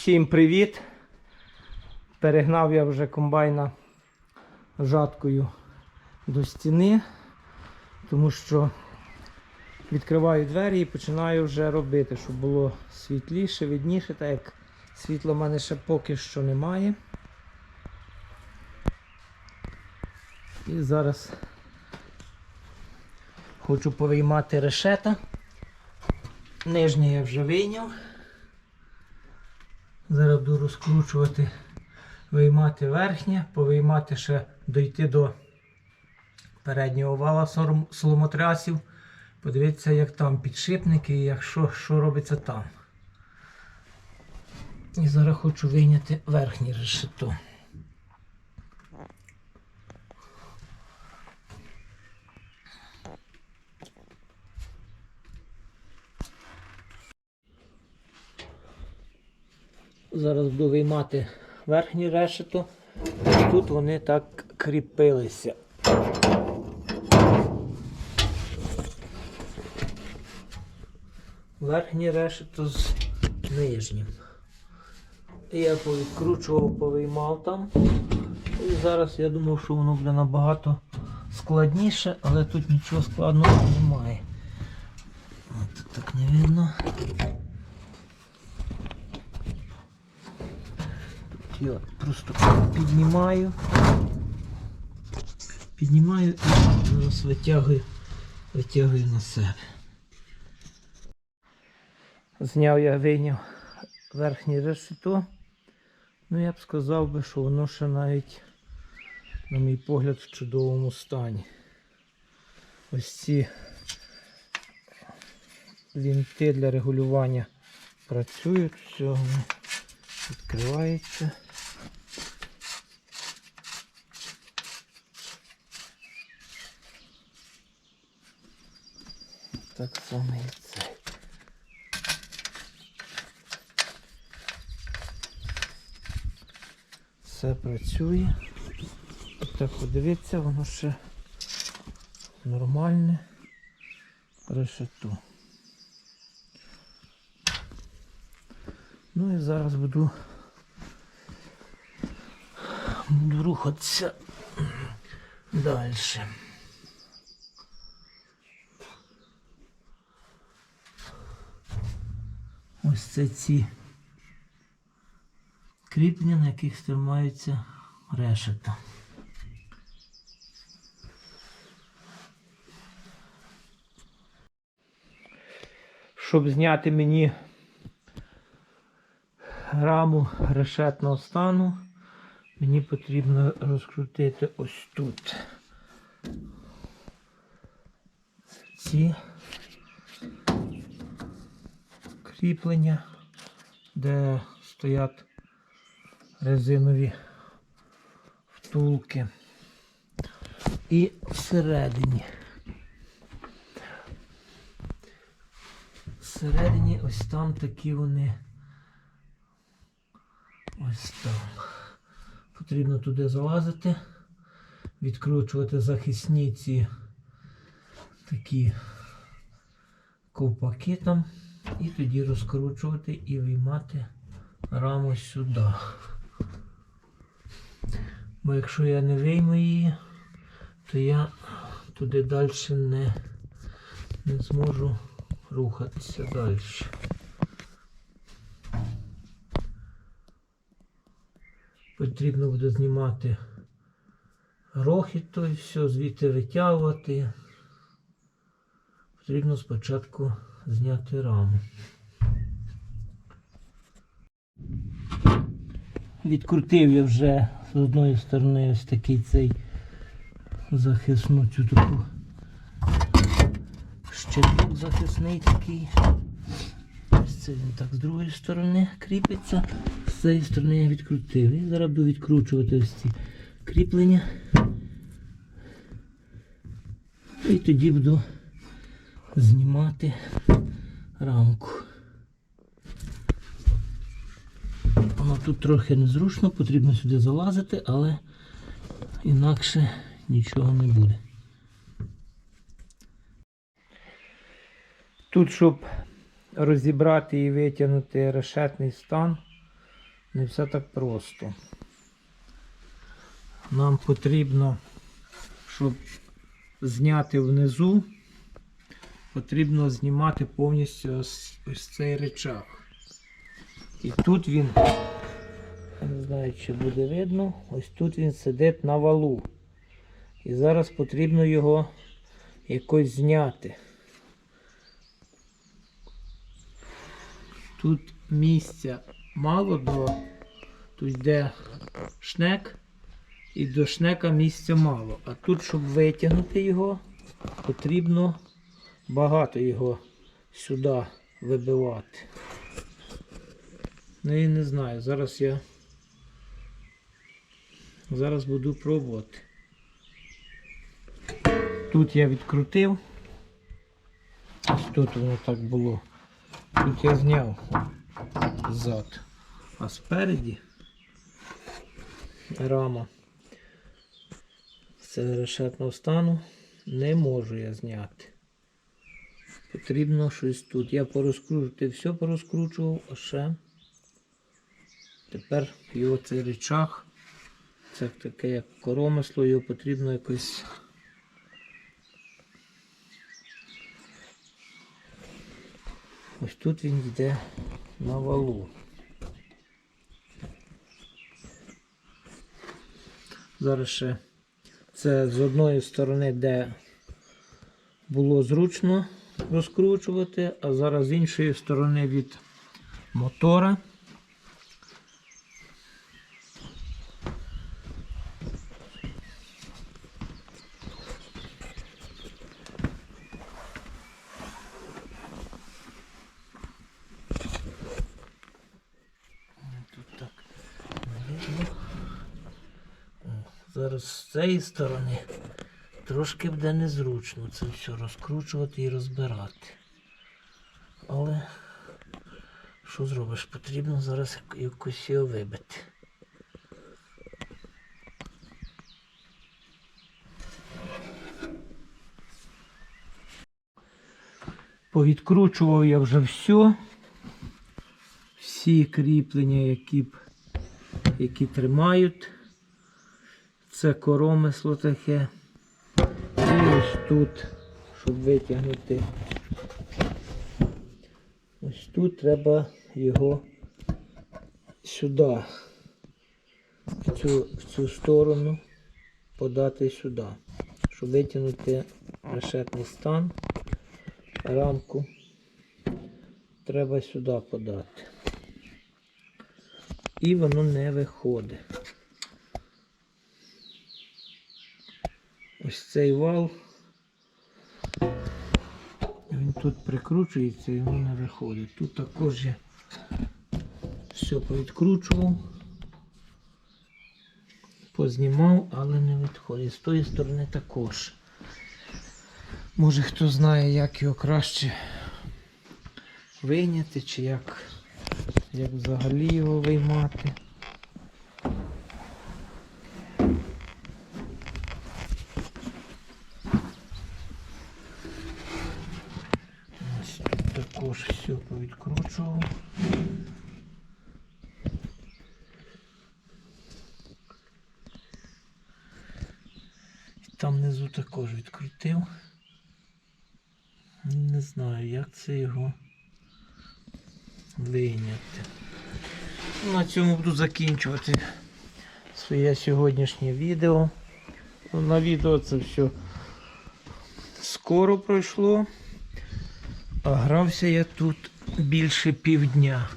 Всім привіт! Перегнав я вже комбайна жаткою до стіни, тому що відкриваю двері і починаю вже робити, щоб було світліше, видніше, так як світла в мене ще поки що немає. І зараз хочу повиймати решета. Нижнє я вже вийняв. Зараз буду розкручувати, виймати верхнє, повиймати ще дойти до переднього вала соломотрясів. Подивитися, як там підшипники і як що, що робиться там. І зараз хочу вийняти верхнє решето. Зараз буду виймати верхнє решето. Тут вони так кріпилися. Верхнє решето з нижнім. Я повідкручував, повиймав там. І зараз я думав, що воно буде набагато складніше, але тут нічого складного немає. От так не видно. Я просто піднімаю. Піднімаю і зараз витягую, витягую на себе. Зняв я вийняв верхнє решето. Ну я б сказав би, що воно ще навіть, на мій погляд, в чудовому стані. Ось ці вінти для регулювання працюють, все воно відкривається. Так само і це. Все працює. Так подивіться, воно ще нормальне решето. Ну і зараз буду, буду рухатися далі. Ось це ці кріплення, на яких тримаються решета. Щоб зняти мені раму решетного стану, мені потрібно розкрутити ось тут. Ці кріплення, де стоять резинові втулки. І всередині. Всередині ось там такі вони. Ось там. Потрібно туди залазити, відкручувати захисні ці такі ковпаки там. І тоді розкручувати і виймати раму сюди. Бо якщо я не вийму її, то я туди далі не, не зможу рухатися далі. Потрібно буде знімати рохіт, то і все, звідти витягувати. Потрібно спочатку зняти раму. Відкрутив я вже з одної сторони ось такий цей захисну цю таку щиток захисний такий. Ось це він так з другої сторони кріпиться. З цієї сторони я відкрутив. І зараз буду відкручувати ось ці кріплення. І тоді буду знімати рамку. Воно тут трохи незручно, потрібно сюди залазити, але інакше нічого не буде. Тут, щоб розібрати і витягнути решетний стан, не все так просто. Нам потрібно, щоб зняти внизу, потрібно знімати повністю ось, ось цей речах. І тут він, не знаю, чи буде видно, ось тут він сидить на валу. І зараз потрібно його якось зняти. Тут місця мало до тут йде шнек, і до шнека місця мало. А тут, щоб витягнути його, потрібно багато його сюди вибивати. Ну і не знаю, зараз я зараз буду пробувати. Тут я відкрутив. Тут воно так було. Тут я зняв зад. А спереді рама з решетного стану не можу я зняти. Потрібно щось тут. Я порозкручувати все порозкручував, а ще тепер його цей речах. Це таке як коромисло, його потрібно якось. Ось тут він йде на валу. Зараз ще це з одної сторони, де було зручно розкручувати, а зараз з іншої сторони від мотора. Зараз з цієї сторони трошки буде незручно це все розкручувати і розбирати. Але що зробиш? Потрібно зараз як- якось його вибити. Повідкручував я вже все. Всі кріплення, які, б, які тримають. Це коромисло таке. Тут, щоб витягнути. Ось тут треба його сюди, в цю, в цю сторону, подати сюди, щоб витягнути решетний стан, рамку. Треба сюди подати. І воно не виходить. Ось цей вал. Тут прикручується і воно не виходить. Тут також я все повідкручував, познімав, але не відходить. З тої сторони також. Може хто знає, як його краще вийняти, чи як, як взагалі його виймати. Ось тут також все повідкручував. Там внизу також відкрутив. Не знаю, як це його вийняти. На цьому буду закінчувати своє сьогоднішнє відео. На відео це все скоро пройшло. А грався я тут більше півдня.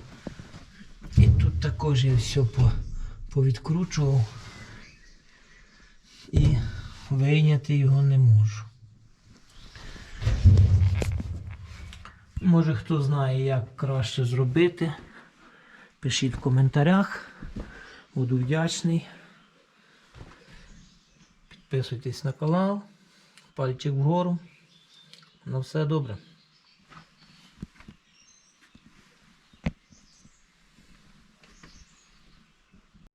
І тут також я все повідкручував і вийняти його не можу. Може хто знає, як краще зробити. Пишіть в коментарях. Буду вдячний. Підписуйтесь на канал. Пальчик вгору. На все добре.